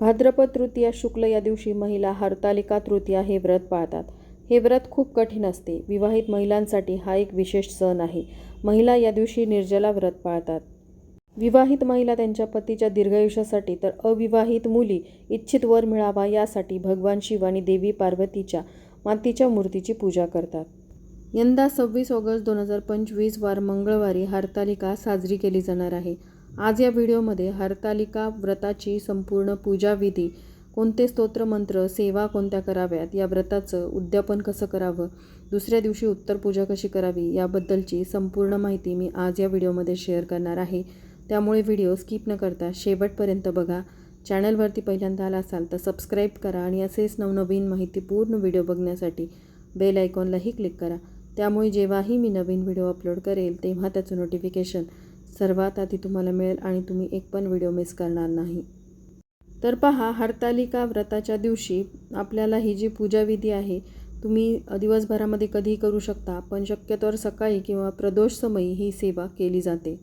भाद्रपद तृतीया शुक्ल या दिवशी महिला हरतालिका तृतीया हे व्रत पाळतात. हे व्रत खूप कठीण असते. विवाहित महिलांसाठी हा एक विशेष सण आहे. महिला या दिवशी निर्जला व्रत पाळतात. विवाहित महिला त्यांच्या पतीच्या दीर्घायुष्यासाठी तर अविवाहित मुली इच्छित वर मिळावा यासाठी भगवान शिव आणि देवी पार्वतीच्या मातीच्या मूर्तीची पूजा करतात. यंदा सव्वीस ऑगस्ट दोन हजार पंचवीस वार मंगळवारी हरतालिका साजरी केली जाणार आहे. आज या व्हिडिओमध्ये हरतालिका व्रताची संपूर्ण पूजाविधी कोणते स्तोत्रमंत्र सेवा कोणत्या कराव्यात या व्रताचं उद्यापन कसं करावं दुसऱ्या दिवशी उत्तर पूजा कशी करावी याबद्दलची संपूर्ण माहिती मी आज या व्हिडिओमध्ये शेअर करणार आहे. त्यामुळे व्हिडिओ स्किप न करता शेवटपर्यंत बघा. चॅनलवरती पहिल्यांदा आला असाल तर सबस्क्राईब करा आणि असेच नवनवीन माहितीपूर्ण व्हिडिओ बघण्यासाठी बेल आयकॉनलाही क्लिक करा. त्यामुळे जेव्हाही मी नवीन व्हिडिओ अपलोड करेल तेव्हा त्याचं नोटिफिकेशन सर्वात आधी तुम्हाला मिळेल आणि तुम्ही एक पण व्हिडिओ मिस करणार नाही. तर पहा हरतालिका व्रताच्या दिवशी आपल्याला ही जी पूजाविधी आहे तुम्ही दिवसभरामध्ये कधीही करू शकता पण शक्यतोवर सकाळी किंवा प्रदोष समयी ही सेवा केली जाते.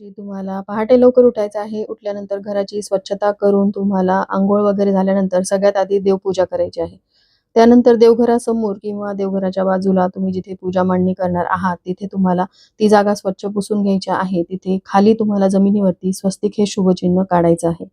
जी तुम्हाला पहाटे लवकर उठायचं आहे उठल्यानंतर घराची स्वच्छता करून तुम्हाला आंघोळ वगैरे झाल्यानंतर सगळ्यात आधी देवपूजा करायची आहे. त्यानंतर देवघरासमोर किंवा देवघराच्या बाजूला तुम्ही जिथे पूजा मांडणी करणार आहात तिथे तुम्हाला ती जागा स्वच्छ पुसून घ्यायची आहे. तिथे खाली तुम्हाला जमिनीवरती स्वस्तिक हे शुभचिन्ह काढायचं आहे.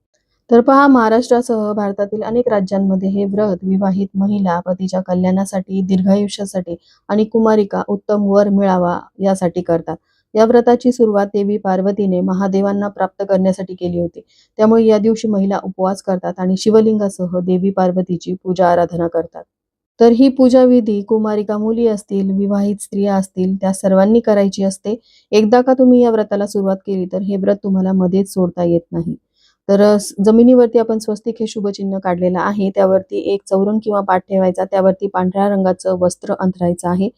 तर पहा महाराष्ट्रासह भारतातील अनेक राज्यांमध्ये हे व्रत विवाहित महिला पतीच्या कल्याणासाठी दीर्घायुष्यासाठी आणि कुमारिका उत्तम वर मिळावा यासाठी करतात. या व्रताची सुरुवात देवी पार्वतीने महादेवांना प्राप्त करण्यासाठी केली होती. त्यामुळे या दिवशी महिला उपवास करतात आणि शिवलिंगासह देवी पार्वतीची पूजा आराधना करतात. तर ही पूजा विधी कुमारिका मुली असतील विवाहित स्त्रिया असतील त्या सर्वांनी करायची असते. एकदा का तुम्ही या व्रताला सुरुवात केली तर हे व्रत तुम्हाला मध्येच सोडता येत नाही. तर जमिनीवरती आपण स्वस्तिक हे शुभचिन्ह काढलेलं आहे. त्यावरती एक चौरंग किंवा पाठ ठेवायचा. त्यावरती पांढऱ्या रंगाचं वस्त्र अंथरायचं आहे.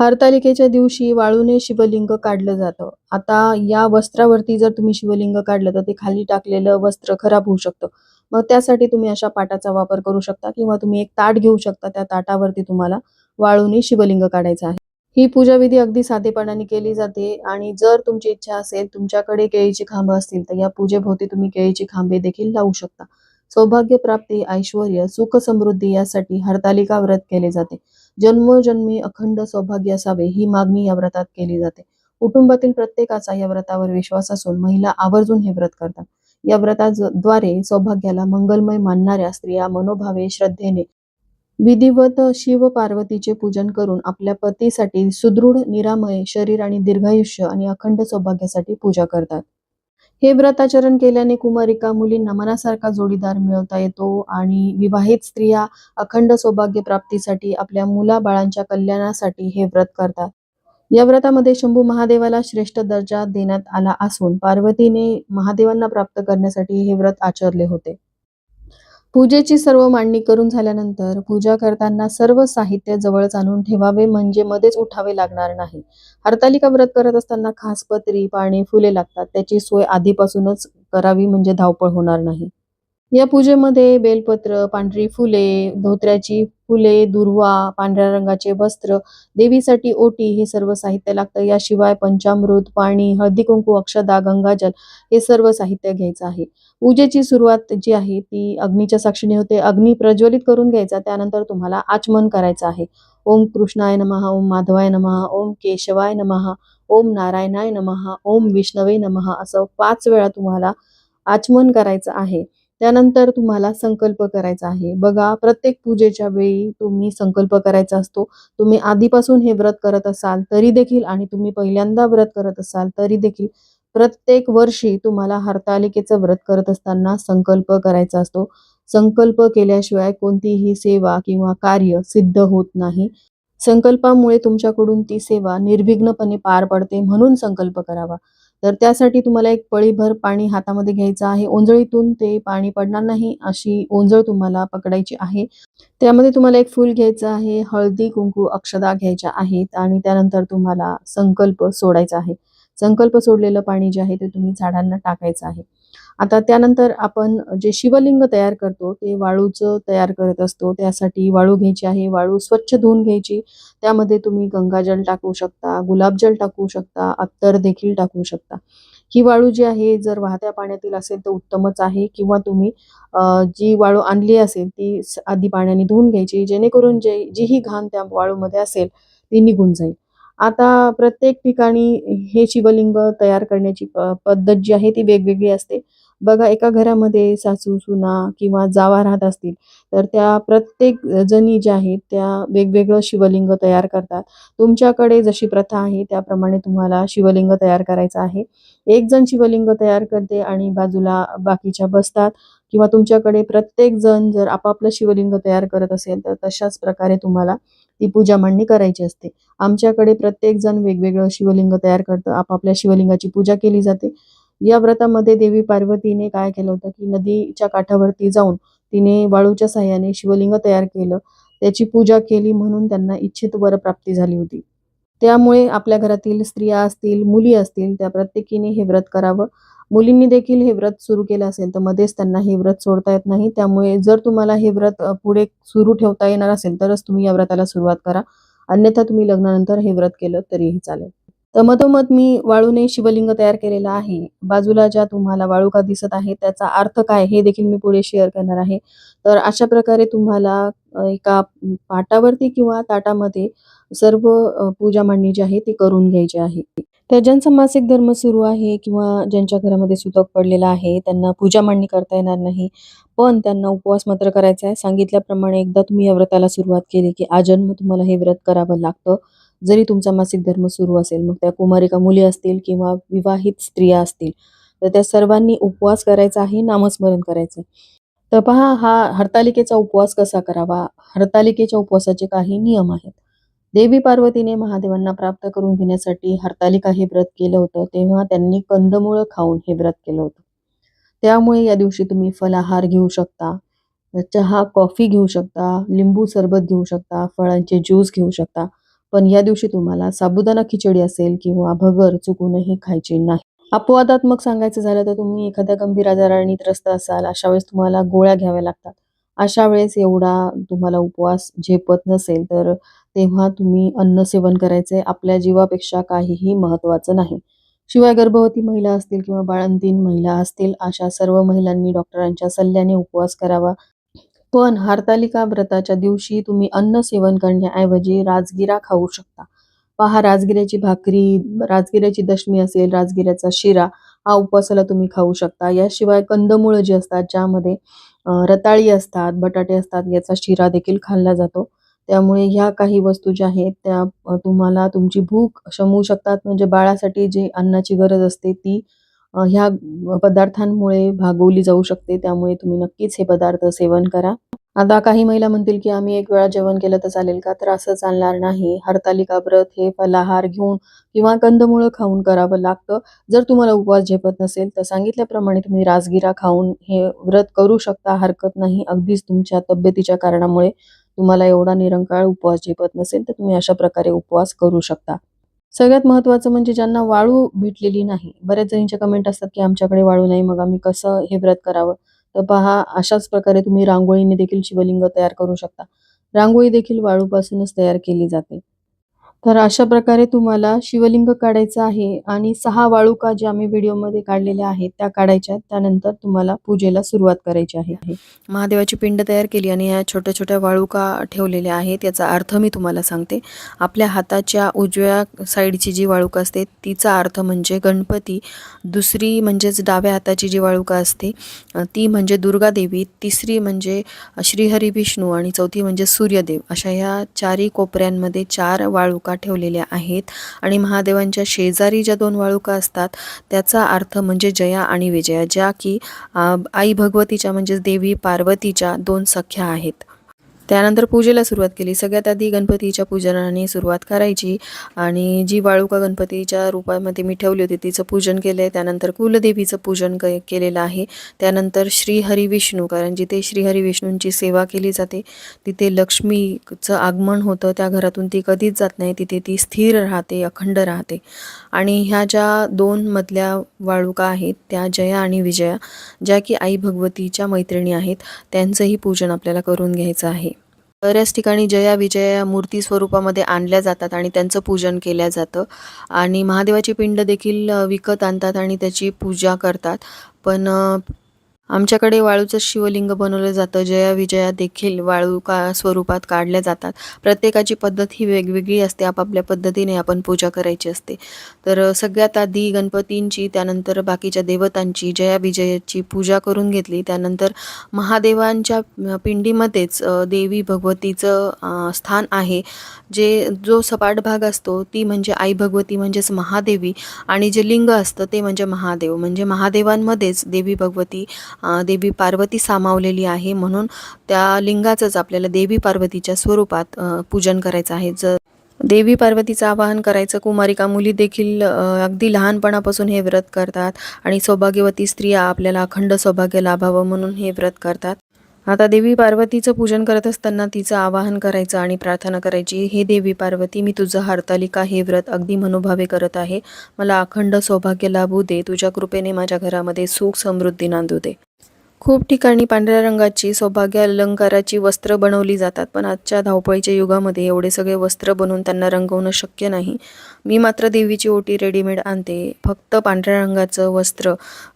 हरतालिकेच्या दिवशी वाळूने शिवलिंग काढलं जातं. आता या वस्त्रावरती जर तुम्ही शिवलिंग काढलं तर ते खाली टाकलेलं वस्त्र खराब होऊ शकतं. मग त्यासाठी तुम्ही अशा पाटाचा वापर करू शकता किंवा तुम्ही एक ताट घेऊ शकता. त्या ताटावरती तुम्हाला वाळूने शिवलिंग काढायचं आहे. ही पूजाविधी अगदी साधेपणाने केली जाते आणि जर तुमची इच्छा असेल तुमच्याकडे केळीची खांब असतील तर या पूजेभोवती तुम्ही केळीची खांबे देखील लावू शकता. सौभाग्य प्राप्ती ऐश्वर सुख समृद्धी यासाठी हरतालिका व्रत केले जाते. जन्मोजन्मी अखंड सौभाग्य असावे ही मागणी या व्रतात केली जाते. कुटुंबातील प्रत्येकाचा या व्रतावर विश्वास असून महिला आवर्जून हे व्रत करतात. या व्रताद्वारे सौभाग्याला मंगलमय मानणाऱ्या स्त्रिया मनोभावे श्रद्धेने विधिवत शिव पार्वतीचे पूजन करून आपल्या पतीसाठी सुदृढ निरामय शरीर आणि दीर्घायुष्य आणि अखंड सौभाग्यासाठी पूजा करतात. हे व्रताचरण केल्याने कुमारिका मुलींना मनासारखा जोडीदार मिळवता येतो आणि विवाहित स्त्रिया अखंड सौभाग्य प्राप्तीसाठी आपल्या मुलाबाळांच्या कल्याणासाठी हे व्रत करतात. या व्रतामध्ये शंभू महादेवाला श्रेष्ठ दर्जा देण्यात आला असून पार्वतीने महादेवांना प्राप्त करण्यासाठी हे व्रत आचरले होते. पूजेची सर्व मांडणी करून झाल्यानंतर पूजा करताना सर्व साहित्य जवळच आणून ठेवावे म्हणजे मध्येच उठावे लागणार नाही. हरतालिका व्रत करत असताना खास पत्री पाणी फुले लागतात. त्याची सोय आधीपासूनच करावी म्हणजे धावपळ होणार नाही. या पूजेमध्ये बेलपत्र पांढरी फुले धोत्र्याची फुले दुर्वा पांढऱ्या रंगाचे वस्त्र देवीसाठी ओटी हे सर्व साहित्य लागतं. याशिवाय पंचामृत पाणी हळदी कुंकू अक्षदा गंगाजल हे सर्व साहित्य घ्यायचं आहे. पूजेची सुरुवात जी आहे ती अग्नीच्या साक्षीने होते. अग्नी प्रज्वलित करून घ्यायचा त्यानंतर तुम्हाला आचमन करायचं आहे. ओम कृष्णाय नमः ओम माधवाय नमः ओम केशवाय नमः ओम नारायणाय नमः ओम विष्णवे नमः असं पाच वेळा तुम्हाला आचमन करायचं आहे. त्यानंतर तुम्हाला संकल्प करायचा आहे. बघा प्रत्येक पूजेच्या वेळी तुम्ही संकल्प करायचा असतो. तुम्ही आधीपासून हे व्रत करत असाल तरी देखील आणि तुम्ही पहिल्यांदा व्रत करत असाल तरी देखील प्रत्येक वर्षी तुम्हाला हरतालिकेचं व्रत करत असताना संकल्प करायचा असतो. संकल्प केल्याशिवाय कोणतीही सेवा किंवा कार्य सिद्ध होत नाही. संकल्पामुळे तुमच्याकडून ती सेवा निर्विघ्नपणे पार पडते म्हणून संकल्प करावा. तर त्यासाठी तुम्हाला एक पळीभर पाणी हातामध्ये घ्यायचं आहे. ओंजळीतून ते पाणी पडणार नाही अशी ओंजळ तुम्हाला पकडायची आहे. त्यामध्ये तुम्हाला एक फूल घ्यायचं आहे. हळदी कुंकू अक्षदा घ्यायच्या आहेत आणि त्यानंतर तुम्हाला संकल्प सोडायचा आहे. संकल्प सोडलेलं पाणी जे आहे ते तुम्ही झाडांना टाकायचं आहे. आता त्यानंतर आपण जे शिवलिंग तयार करतो ते वाळूचं तयार करत असतो. त्यासाठी वाळू घ्यायची आहे वाळू स्वच्छ धुवून घ्यायची. त्यामध्ये तुम्ही गंगाजल टाकू शकता गुलाबजल टाकू शकता अत्तर देखील टाकू शकता. ही वाळू जी आहे जर वाहत्या पाण्यातील असेल तर उत्तमच आहे. किंवा तुम्ही जी वाळू आणली असेल ती आधी पाण्याने धुवून घ्यायची. जेणेकरून जे जी ही घाण त्या वाळूमध्ये असेल ती निघून जाईल. आता प्रत्येक ठिकाणी हे शिवलिंग तयार करण्याची पद्धत जी आहे ती वेगवेगळी असते. बघा एका घरामध्ये सासू सुना किंवा जावा राहत असतील तर त्या प्रत्येक जणी ज्या आहेत त्या वेगवेगळं शिवलिंग तयार करतात. तुमच्याकडे जशी प्रथा आहे त्याप्रमाणे तुम्हाला शिवलिंग तयार करायचं आहे. एक जण शिवलिंग तयार करते आणि बाजूला बाकीच्या बसतात किंवा तुमच्याकडे प्रत्येक जण जर आपापलं शिवलिंग तयार करत असेल तर तशाच प्रकारे तुम्हाला ती पूजा मांडणी करायची असते. आमच्याकडे प्रत्येक जण वेगवेगळं शिवलिंग तयार करतं. आपापल्या शिवलिंगाची पूजा केली जाते. या व्रतामध्ये देवी पार्वतीने काय केलं होतं की नदीच्या काठावरती जाऊन तिने वाळूच्या सहाय्याने शिवलिंग तयार केलं. त्याची पूजा केली म्हणून त्यांना इच्छित वर प्राप्ती झाली होती. त्यामुळे आपल्या घरातील स्त्रिया असतील मुली असतील त्या प्रत्येकीने हे व्रत करावं. मुलींनी देखील हे व्रत सुरू केलं असेल तर मध्येच त्यांना हे व्रत सोडता येत नाही. त्यामुळे जर तुम्हाला हे व्रत पुढे सुरू ठेवता येणार असेल तरच तुम्ही या व्रताला सुरुवात करा. अन्यथा तुम्ही लग्नानंतर हे व्रत केलं तरीही चालेल. तर मी वाळूने शिवलिंग तयार केलेला आहे. बाजूला ज्या तुम्हाला वाळूका दिसत आहे त्याचा अर्थ काय हे देखील मी पुढे शेअर करणार आहे. तर अशा प्रकारे तुम्हाला एका पाटावरती किंवा ताटामध्ये सर्व पूजा मांडणी जी आहे ती करून घ्यायची आहे. तर ज्यांचा मासिक धर्म सुरू आहे किंवा ज्यांच्या घरामध्ये सुतक पडलेला आहे त्यांना पूजा मांडणी करता येणार नाही. पण त्यांना उपवास मात्र करायचा आहे. सांगितल्याप्रमाणे एकदा तुम्ही या व्रताला सुरुवात केली की आजन्म तुम्हाला हे व्रत करावं लागतं. जरी तुमचा मासिक धर्म सुरू असेल मग त्या कुमारिका मुली असतील किंवा विवाहित स्त्रिया असतील तर त्या सर्वांनी उपवास करायचा आहे नामस्मरण करायचं तर पहा हा हरतालिकेचा उपवास कसा करावा? हरतालिकेच्या उपवासाचे काही नियम आहेत. देवी पार्वतीने महादेवांना प्राप्त करून घेण्यासाठी हरतालिका हे व्रत केलं होतं तेव्हा त्यांनी कंदमुळं खाऊन हे व्रत केलं होतं. त्यामुळे या दिवशी तुम्ही फलाहार घेऊ शकता चहा कॉफी घेऊ शकता लिंबू सरबत घेऊ शकता फळांचे ज्यूस घेऊ शकता. पण या दिवशी तुम्हाला साबुदाणा खिचडी असेल किंवा भगर चुकूनही खायची नाही. अपवादात्मक सांगायचं झालं तर तुम्ही एखाद्या गंभीर आजाराने त्रस्त असाल अशा वेळेस तुम्हाला गोळ्या घ्याव्या लागतात. अशा वेळेस एवढा तुम्हाला उपवास झेपत नसेल तर तेव्हा तुम्ही अन्न सेवन करायचे आपल्या जीवापेक्षा काहीही महत्वाचं नाही. शिवाय गर्भवती महिला असतील किंवा बाळंतीन महिला असतील अशा सर्व महिलांनी डॉक्टरांच्या सल्ल्याने उपवास करावा. पण हरतालिका व्रताच्या दिवशी तुम्ही अन्न सेवन करण्याऐवजी राजगिरा खाऊ शकता. पहा राजगिऱ्याची भाकरी राजगिऱ्याची दशमी असेल राजगिऱ्याचा शिरा हा उपवासाला तुम्ही खाऊ शकता. याशिवाय कंदमुळं जी असतात ज्यामध्ये रताळी असतात बटाटे असतात याचा शिरा देखील खाल्ला जातो. त्यामुळे ह्या काही वस्तू ज्या आहेत त्या तुम्हाला तुमची भूक शमवू शकतात. म्हणजे बाळासाठी जी अन्नाची गरज असते ती ह्या पदार्थांमुळे भागवली जाऊ शकते त्यामुळे तुम्ही नक्कीच हे पदार्थ सेवन करा. आता काही महिला म्हणतील की आम्ही एक वेळा जेवण केलं तर चालेल का? तर असं चालणार नाही. हरतालिका व्रत हे फलाहार घेऊन किंवा कंदमुळं खाऊन करावं लागतं. जर तुम्हाला उपवास झेपत नसेल तर सांगितल्याप्रमाणे तुम्ही राजगिरा खाऊन हे व्रत करू शकता. हरकत नाही. अगदीच तुमच्या तब्येतीच्या कारणामुळे तुम्हाला एवढा निरंकाळ उपवास झेपत नसेल तर तुम्ही अशा प्रकारे उपवास करू शकता. सगळ्यात महत्त्वाचं म्हणजे ज्यांना वाळू भेटलेली नाही बऱ्याच जणींच्या कमेंट असतात की आमच्याकडे वाळू नाही मग आम्ही कसं हे व्रत करावं? तर पहा अशाच प्रकारे तुम्ही रांगोळीने देखील शिवलिंग तयार करू शकता. रांगोळी देखील वाळूपासूनच तयार केली जाते. तर अशा प्रकारे तुम्हाला शिवलिंग काढायचं आहे आणि सहा वाळूका ज्या आम्ही व्हिडिओमध्ये काढलेल्या आहेत त्या काढायच्या आहेत. त्यानंतर तुम्हाला पूजेला सुरुवात करायची आहे. महादेवाची पिंड तयार केली आणि या छोट्या छोट्या वाळूका ठेवलेल्या आहेत. याचा अर्थ मी तुम्हाला सांगते. आपल्या हाताच्या उजव्या साईडची जी वाळूका असते तिचा अर्थ म्हणजे गणपती. दुसरी म्हणजेच डाव्या हाताची जी वाळूका असते ती म्हणजे दुर्गा देवी तिसरी म्हणजे श्रीहरी विष्णू आणि चौथी म्हणजे सूर्यदेव. अशा ह्या चारही कोपऱ्यांमध्ये चार वाळूका ठेवलेल्या आहेत आणि महादेवांच्या शेजारी ज्या दोन वाळुका असतात त्याचा अर्थ म्हणजे जया आणि विजया ज्या की आई भगवतीच्या म्हणजेच देवी पार्वतीच्या दोन सख्या आहेत. त्यानंतर पूजेला सुरुवात केली. सगळ्यात आधी गणपतीच्या पूजनाने सुरुवात करायची आणि जी वाळूका गणपतीच्या रूपामध्ये मी ठेवली होती तिचं पूजन केलं आहे त्यानंतर कुलदेवीचं पूजन क केलेलं आहे. त्यानंतर श्रीहरी विष्णू कारण जिथे श्रीहरी विष्णूंची सेवा केली जाते तिथे लक्ष्मीचं आगमन होतं. त्या घरातून ती कधीच जात नाही. तिथे ती स्थिर राहते अखंड राहते. आणि ह्या ज्या दोन मधल्या वाळूका आहेत त्या जया आणि विजया ज्या की आई भगवतीच्या मैत्रिणी आहेत त्यांचंही पूजन आपल्याला करून घ्यायचं आहे. बऱ्याच ठिकाणी जया विजया या मूर्ती स्वरूपामध्ये आणल्या जातात आणि त्यांचं पूजन केलं जातं. आणि महादेवाची पिंड देखील विकत आणतात आणि त्याची पूजा करतात. पण आमच्याकडे वाळूचं शिवलिंग बनवलं जातं. जया विजया देखील वाळू का स्वरूपात काढल्या जातात. प्रत्येकाची पद्धत ही वेगवेगळी असते. आपापल्या पद्धतीने आपण पूजा करायची असते. तर सगळ्यात आधी गणपतींची त्यानंतर बाकीच्या देवतांची जया विजयाची पूजा करून घेतली. त्यानंतर महादेवांच्या पिंडीमध्येच देवी भगवतीचं स्थान आहे. जे जो सपाट भाग असतो ती म्हणजे आई भगवती म्हणजेच महादेवी आणि जे लिंग असतं ते म्हणजे महादेव. म्हणजे महादेवांमध्येच देवी भगवती देवी पार्वती सामावलेली आहे. म्हणून त्या लिंगाचंच आपल्याला देवी पार्वतीच्या स्वरूपात पूजन करायचं आहे. जर देवी पार्वतीचं आवाहन करायचं कुमारिका मुली देखील अगदी लहानपणापासून हे व्रत करतात आणि सौभाग्यवती स्त्रिया आपल्याला अखंड सौभाग्य लाभावं म्हणून हे व्रत करतात. आता देवी पार्वतीचं पूजन करत असताना तिचं आवाहन करायचं आणि प्रार्थना करायची हे देवी पार्वती मी तुझं हरतालिका हे व्रत अगदी मनोभावे करत आहे. मला अखंड सौभाग्य लाभू दे. तुझ्या कृपेने माझ्या घरामध्ये सुख समृद्धी नांदू दे. खूप ठिकाणी पांढऱ्या रंगाची सौभाग्य अलंकाराची वस्त्र बनवली जातात पण आजच्या धावपळीच्या युगामध्ये एवढे सगळे वस्त्र बनवून त्यांना रंगवणं शक्य नाही. मी मात्र देवीची ओटी रेडीमेड आणते. फक्त पांढऱ्या रंगाचं वस्त्र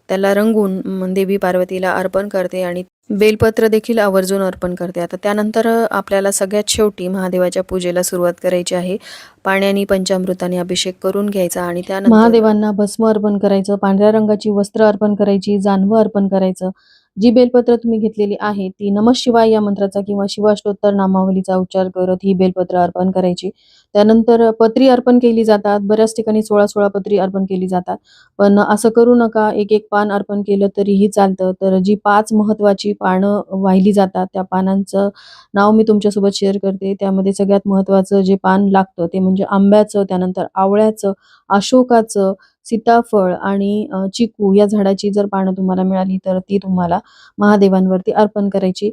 त्याला रंगवून देवी पार्वतीला अर्पण करते आणि बेलपत्र देखील आवर्जून अर्पण करते. आता त्यानंतर आपल्याला सगळ्यात शेवटी महादेवाच्या पूजेला सुरुवात करायची आहे. पाण्याने पंचामृताने अभिषेक करून घ्यायचा आणि त्यानंतर महादेवांना भस्म अर्पण करायचं पांढऱ्या रंगाची वस्त्र अर्पण करायची जानवं अर्पण करायचं. जी बेलपत्र तुम्ही घेतलेली आहे ती नम शिवाय या मंत्राचा किंवा शिवाष्टोत्तर नामावलीचा उच्चार करत ही बेलपत्र अर्पण करायची. त्यानंतर पत्री अर्पण केली जातात बऱ्याच ठिकाणी सोळा सोळा पत्री अर्पण केली जातात. पण असं करू नका एक एक पान अर्पण केलं तरीही चालतं. तर जी पाच महत्वाची पानं वाहिली जातात त्या पानांचं नाव मी तुमच्यासोबत शेअर करते. त्यामध्ये सगळ्यात महत्वाचं जे पान लागतं ते म्हणजे आंब्याचं त्यानंतर आवळ्याचं अशोकाचं सीताफळ आणि चिकू या झाडाची जर पानं तुम्हाला मिळाली तर ती तुम्हाला महादेवांवरती अर्पण करायची.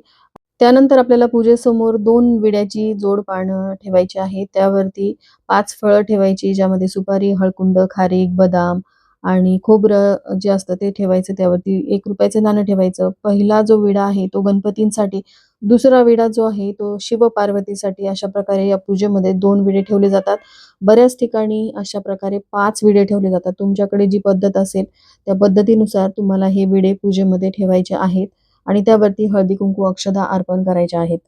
त्यानंतर आपल्याला पूजेसमोर दोन विड्याची जोड पानं ठेवायची आहे त्यावरती पाच फळं ठेवायची ज्यामध्ये सुपारी हळकुंड खारीक बदाम आणि खोबरं जे असतं ते ठेवायचं. त्यावरती एक रुपयाचं नाणं ठेवायचं. पहिला जो विडा आहे तो गणपतींसाठी दुसरा विडा जो आहे तो शिव पार्वतीसाठी अशा प्रकारे या पूजेमध्ये दोन विडे ठेवले जातात. बऱ्याच ठिकाणी अशा प्रकारे पाच विडे ठेवले जातात. तुमच्याकडे जी पद्धत असेल त्या पद्धतीनुसार तुम्हाला हे विडे पूजेमध्ये ठेवायचे आहेत आणि त्यावरती हळदी कुंकू अक्षदा अर्पण करायचे आहेत.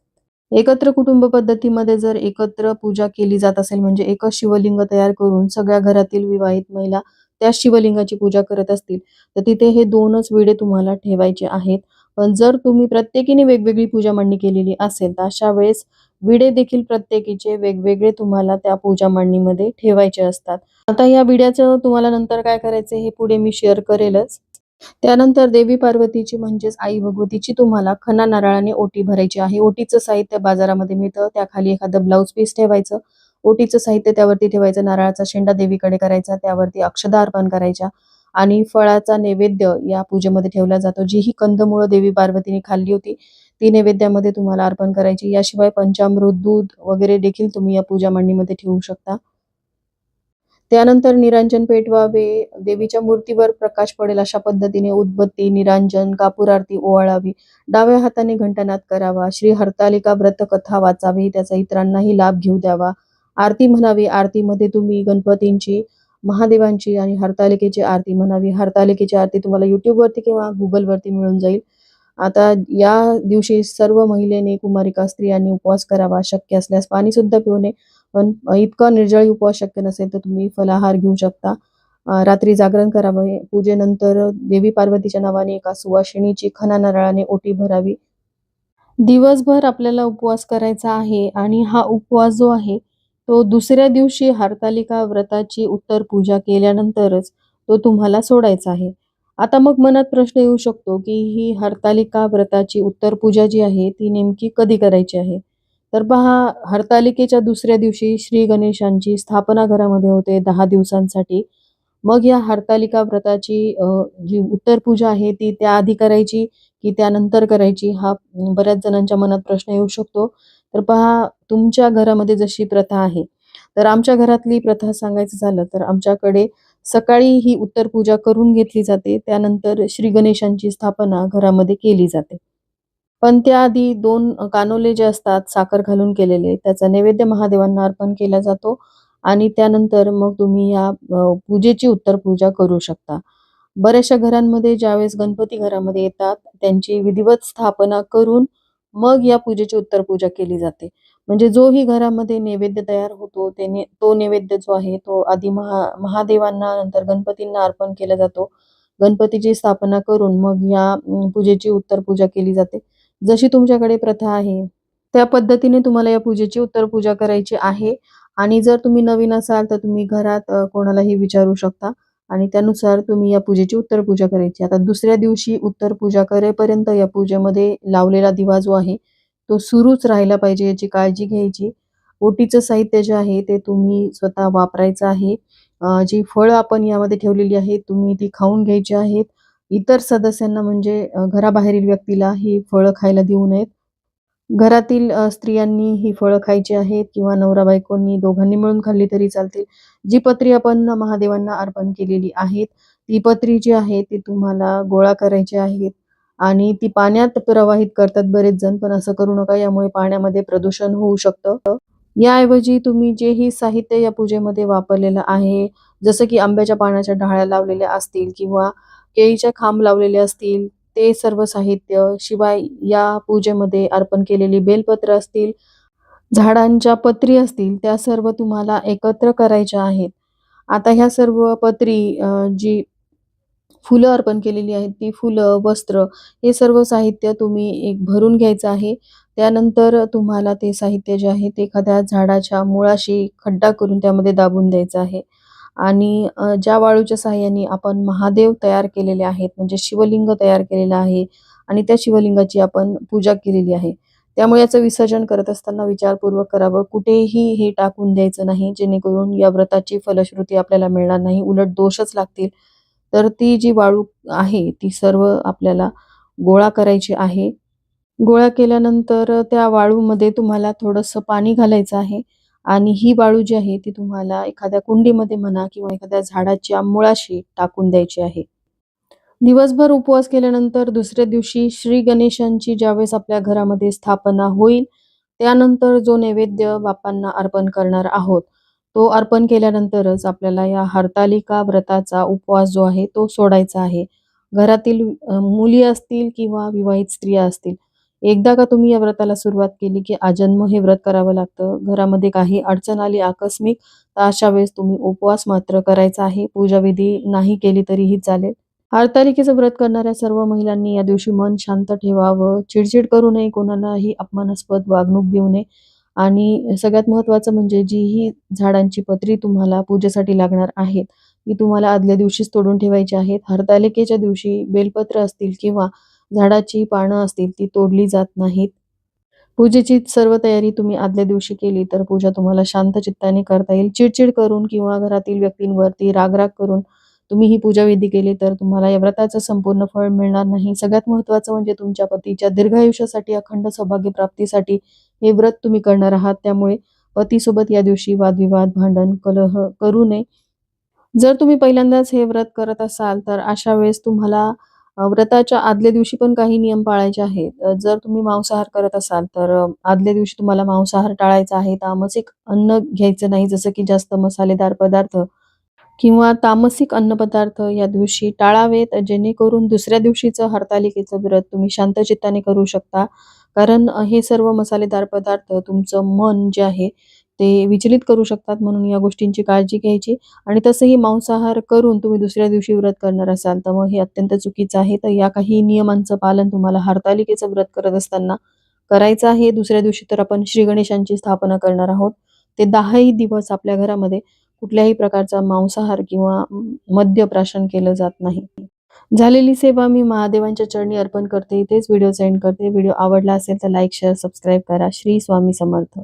एकत्र कुटुंब पद्धतीमध्ये जर एकत्र पूजा केली जात असेल म्हणजे एकच शिवलिंग तयार करून सगळ्या घरातील विवाहित महिला त्या शिवलिंगाची पूजा करत असतील तर तिथे हे दोनच विडे तुम्हाला ठेवायचे आहेत. पण जर तुम्ही प्रत्येकीने वेगवेगळी पूजा मांडणी केलेली असेल तर अशा वेळेस विडे देखील प्रत्येकीचे वेगवेगळे तुम्हाला त्या पूजा मांडणीमध्ये ठेवायचे असतात. आता या विड्याचं तुम्हाला नंतर काय करायचं हे पुढे मी शेअर करेलच. त्यानंतर देवी पार्वतीची म्हणजेच आई भगवतीची तुम्हाला खना नारळाने ओटी भरायची आहे. ओटीचं साहित्य बाजारामध्ये मिळतं. त्याखाली एखादं ब्लाऊज पीस ठेवायचं. ओटीचं साहित्य त्यावरती ठेवायचं. नारळाचा शेंडा देवीकडे करायचा. त्यावरती अक्षदा अर्पण करायच्या. आणि फळाचा नैवेद्य या पूजेमध्ये ठेवला जातो. जी ही कंदमुळं देवी पार्वतीने खाल्ली होती. ती नैवेद्यामध्ये तुम्हाला अर्पण करायची. याशिवाय पंचामृत दूध वगैरे देखील तुम्ही या पूजा मांडणीमध्ये ठेवू शकता. त्यानंतर निरांजन पेटवावे. देवीच्या मूर्तीवर प्रकाश पडेल अशा पद्धतीने उदबत्ती निरांजन कापूर आरती ओवाळावी. डाव्या हाताने घंटानाद करावा. श्री हरतालिका व्रत कथा वाचावी. त्याचा इतरांनाही लाभ घेऊ द्यावा. आरती म्हणावी. आरतीमध्ये तुम्ही गणपतींची महादेवांची आणि हरतालिकेची आरती म्हणावी. हरतालिकेची आरती तुम्हाला युट्यूबवरती किंवा गुगलवरती मिळून जाईल. आता या दिवशी सर्व महिलेने कुमारिका स्त्रियांनी उपवास करावा शक्य असल्यास पाणी सुद्धा पिऊ नये. पण इतका निर्जळी उपवास शक्य नसेल तर तुम्ही फलाहार घेऊ शकता. रात्री जागरण करावे. पूजेनंतर देवी पार्वतीच्या नावाने एका सुवासिनीची खना नारळाने ओटी भरावी. दिवसभर आपल्याला उपवास करायचा आहे आणि हा उपवास जो आहे तो दुसऱ्या दिवशी हरतालिका व्रताची उत्तर पूजा केल्यानंतरच तो तुम्हाला सोडायचा आहे. आता मग मनात प्रश्न येऊ शकतो की ही हरतालिका व्रताची उत्तर पूजा जी आहे ती नेमकी कधी करायची आहे? तर पहा हरतालिकेच्या दुसऱ्या दिवशी श्री गणेशांची स्थापना घरामध्ये होते दहा दिवसांसाठी. मग या हरतालिका व्रताची जी उत्तर पूजा आहे ती त्याआधी करायची की त्यानंतर करायची? हा बऱ्याच जणांच्या मनात प्रश्न येऊ शकतो. तर पहा तुमच्या घरामध्ये जशी प्रथा आहे तर आमच्या घरातली प्रथा सांगायचं झालं तर आमच्याकडे सकाळी ही उत्तर पूजा करून घेतली जाते त्यानंतर श्री गणेशांची स्थापना घरामध्ये केली जाते. पण त्याआधी दोन कानोले जे असतात साखर घालून केलेले त्याचा नैवेद्य महादेवांना अर्पण केला जातो आणि त्यानंतर मग तुम्ही या पूजेची उत्तर पूजा करू शकता. बऱ्याचशा घरांमध्ये ज्यावेळेस गणपती घरामध्ये येतात त्यांची विधिवत स्थापना करून मग या पूजेची उत्तर पूजा केली जाते. म्हणजे जोही घरामध्ये नैवेद्य तयार होतो ते ने- तो नैवेद्य जो आहे तो आधी महा महादेवांना नंतर गणपतींना अर्पण केला जातो. गणपतीची स्थापना करून मग या पूजेची उत्तर पूजा केली जाते. जशी तुमच्याकडे प्रथा आहे त्या पद्धतीने तुम्हाला या पूजेची उत्तर पूजा करायची आहे. आणि जर तुम्ही नवीन असाल तर तुम्ही घरात कोणालाही विचारू शकता. आणि त्यानुसार तुम्ही या पूजेची उत्तर पूजा करायची. आता दुसऱ्या दिवशी उत्तर पूजा करेपर्यंत या पूजेमध्ये लावलेला दिवा जो आहे तो सुरूच राहिला पाहिजे याची काळजी घ्यायची. ओटीचं साहित्य जे आहे ते तुम्ही स्वतः वापरायचं आहे. जी फळं आपण यामध्ये ठेवलेली आहेत तुम्ही ती खाऊन घ्यायची आहेत. इतर सदस्यांना म्हणजे घराबाहेरील व्यक्तीला ही फळं खायला देऊ नयेत. घरातील स्त्रियांनी ही फळं खायची आहेत किंवा नवरा बायकोंनी दोघांनी मिळून खाल्ली तरी चालतील जी पत्री आपण महादेवांना अर्पण केलेली आहेत ती पत्री जी आहे ती तुम्हाला गोळा करायची आहेत आणि ती पाण्यात प्रवाहित करतात बरेच जण पण असं करू नका यामुळे पाण्यामध्ये प्रदूषण होऊ शकतं. याऐवजी तुम्ही जेही साहित्य या पूजेमध्ये वापरलेलं आहे जसं की आंब्याच्या पानाच्या ढाळ्या लावलेल्या असतील किंवा केळीच्या खांब लावलेले असतील ते सर्व साहित्य शिवाय या पूजेमध्ये अर्पण केलेली बेलपत्र असतील झाडांच्या पत्री असतील त्या सर्व तुम्हाला एकत्र करायच्या आहेत. आता ह्या सर्व पत्री जी फुलं अर्पण केलेली आहेत ती फुलं वस्त्र हे सर्व साहित्य तुम्ही एक भरून घ्यायचं आहे. त्यानंतर तुम्हाला ते साहित्य जे आहे ते एखाद्या झाडाच्या मुळाशी खड्डा करून त्यामध्ये दाबून द्यायचं आहे. आणि ज्या वाळूच्या सहाय्याने आपण महादेव तयार केलेले आहेत म्हणजे शिवलिंग तयार केलेलं आहे आणि त्या शिवलिंगाची आपण पूजा केलेली आहे. त्यामुळे याचं विसर्जन करत असताना विचारपूर्वक करावं कुठेही हे टाकून द्यायचं नाही जेणेकरून या व्रताची फलश्रुती आपल्याला मिळणार नाही उलट दोषच लागतील. तर ती जी वाळू आहे ती सर्व आपल्याला गोळा करायची आहे. गोळा केल्यानंतर त्या वाळूमध्ये तुम्हाला थोडंसं पाणी घालायचं आहे. आणि ही वाळू जी आहे ती तुम्हाला एखाद्या कुंडीमध्ये म्हणा किंवा एखाद्या झाडाच्या मुळाशी टाकून द्यायची आहे. दिवसभर उपवास केल्यानंतर दुसऱ्या दिवशी श्री गणेशांची ज्यावेळेस आपल्या घरामध्ये स्थापना होईल त्यानंतर जो नैवेद्य बापांना अर्पण करणार आहोत तो अर्पण केल्यानंतरच आपल्याला या हरतालिका व्रताचा उपवास जो आहे तो सोडायचा आहे. घरातील मुली असतील किंवा विवाहित स्त्रिया असतील एकदा का तुम्ही या व्रताला सुरुवात केली की आजन्म हे व्रत करावं लागतं? घरामध्ये काही अडचण आली आकस्मिक तर अशा वेळेस तुम्ही उपवास मात्र करायचा आहे. पूजाविधी नाही केली तरीही चालेल. हरतालिकेचं व्रत करणाऱ्या सर्व महिलांनी या दिवशी मन शांत ठेवावं. चिडचिड करू नये कोणालाही अपमानास्पद वागणूक देऊ नये. आणि सगळ्यात महत्वाचं म्हणजे जी ही झाडांची पत्री तुम्हाला पूजेसाठी लागणार आहेत ती तुम्हाला आदल्या दिवशीच तोडून ठेवायची आहेत. हरतालिकेच्या दिवशी बेलपत्र असतील किंवा झाडाची पानं असतील ती तोडली जात नाहीत. पूजेची सर्व तयारी तुम्ही आदल्या दिवशी केली तर पूजा तुम्हाला शांत चित्ताने करता येईल. चिडचिड करून किंवा घरातील व्यक्तींवरती रागराग करून तुम्ही ही पूजा विधी केली तर तुम्हाला या व्रताचं संपूर्ण फळ मिळणार नाही. सगळ्यात महत्वाचं म्हणजे तुमच्या पतीच्या दीर्घायुष्यासाठी अखंड सौभाग्य प्राप्तीसाठी हे व्रत तुम्ही करणार आहात. त्यामुळे पतीसोबत या दिवशी वादविवाद भांडण कलह करू नये. जर तुम्ही पहिल्यांदाच हे व्रत करत असाल तर अशा वेळेस तुम्हाला व्रताच्या आदल्या दिवशी पण काही नियम पाळायचे आहेत. जर तुम्ही मांसाहार करत असाल तर आदल्या दिवशी तुम्हाला मांसाहार टाळायचा आहे. तामसिक अन्न घ्यायचं नाही जसं की जास्त मसालेदार पदार्थ किंवा तामसिक अन्नपदार्थ या दिवशी टाळावेत जेणेकरून दुसऱ्या दिवशीचं हरतालिकेचं व्रत तुम्ही शांत चित्ताने करू शकता. कारण हे सर्व मसालेदार पदार्थ तुमचं मन जे आहे ते विचलित करू शकतात म्हणून या गोष्टींची काळजी घ्यायची. आणि तसंही मांसाहार करून तुम्ही दुसऱ्या दिवशी व्रत करणार असाल तर मग हे अत्यंत चुकीचं आहे. तर या काही नियमांचं पालन तुम्हाला हरतालिकेचं व्रत करत असताना करायचं आहे. दुसऱ्या दिवशी तर आपण श्री गणेशांची स्थापना करणार आहोत. ते दहाही दिवस आपल्या घरामध्ये कुठल्याही प्रकारचा मांसाहार किंवा मद्य प्राशन केलं जात नाही. झालेली सेवा मी महादेवांच्या चरणी अर्पण करते. इथेच व्हिडिओ सेंड करते. व्हिडिओ आवडला असेल तर लाईक शेअर सबस्क्राईब करा. श्री स्वामी समर्थ.